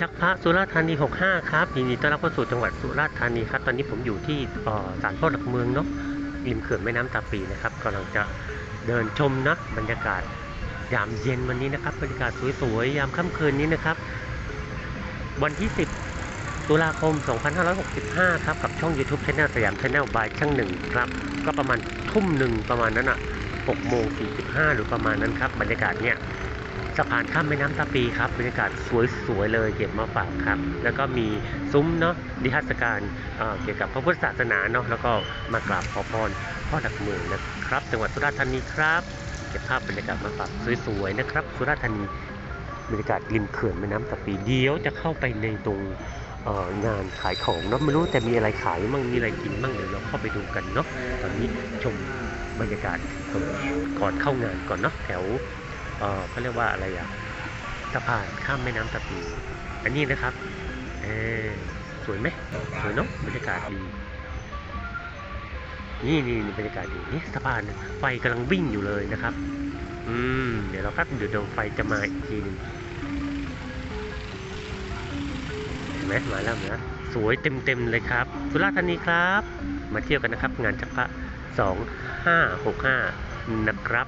ชักพระสุราษฎร์ธานี 65 ครับยินดีต้อนรับเข้าสู่จังหวัดสุราษฎร์ธานีครับ ตอนนี้ผมอยู่ที่ศาลพ่อหลักเมืองเนาะริมเขื่อนแม่น้ำตาปีนะครับกำลังจะเดินชมนะบรรยากาศยามเย็นวันนี้นะครับบรรยากาศสวยๆยามค่ำคืนนี้นะครับ วันที่ 10 ตุลาคม 2565 ครับกับช่อง YouTube Channel สยาม Channel by ช่างหนึ่งครับ ก็ประมาณทุ่มหนึ่งประมาณนั้นอะ6โมง45 หรือประมาณนั้นครับบรรยากาศเนี่ย สะพานข้ามแม่น้ำตาปีครับบรรยากาศสวยๆเลยเก็บมาฝากครับ แล้วก็มีซุ้มเนาะนิทรรศการเอ่อเกี่ยวกับพระพุทธศาสนาเนาะแล้วก็มากราบขอพรพ่อหลักเมืองนะครับ จังหวัดสุราษฎร์ธานีครับ เก็บภาพบรรยากาศมาฝากสวยๆนะครับ สุราษฎร์ธานีบรรยากาศริมเขื่อนแม่น้ำตาปีเดียวจะเข้าไปในตรงงานขายของเนาะไม่รู้แต่มีอะไรขายมั่งมีอะไรกินมั่งเดี๋ยวเราเข้าไปดูกันเนาะตอนนี้ชมบรรยากาศก่อนเข้างานก่อนเนาะแถว เขาเรียกว่าอะไรอะสะพานข้ามแม่น้ำตะปีอันนี้นะครับเออสวยไหมสวยเนาะบรรยากาศดี นี่นี่บรรยากาศดีนี่สะพานไฟกำลังวิ่งอยู่เลยนะครับ อืมเดี๋ยวเราแป๊บเดี๋ยวดวงไฟจะมาอีกทีหนึงเห็นไหมมาแล้วนะสวยเต็มเต็มเลยครับ สุราษฎร์ธานีครับ มาเที่ยวกันนะครับ งานจักรพระสองห้าหกห้านะครับ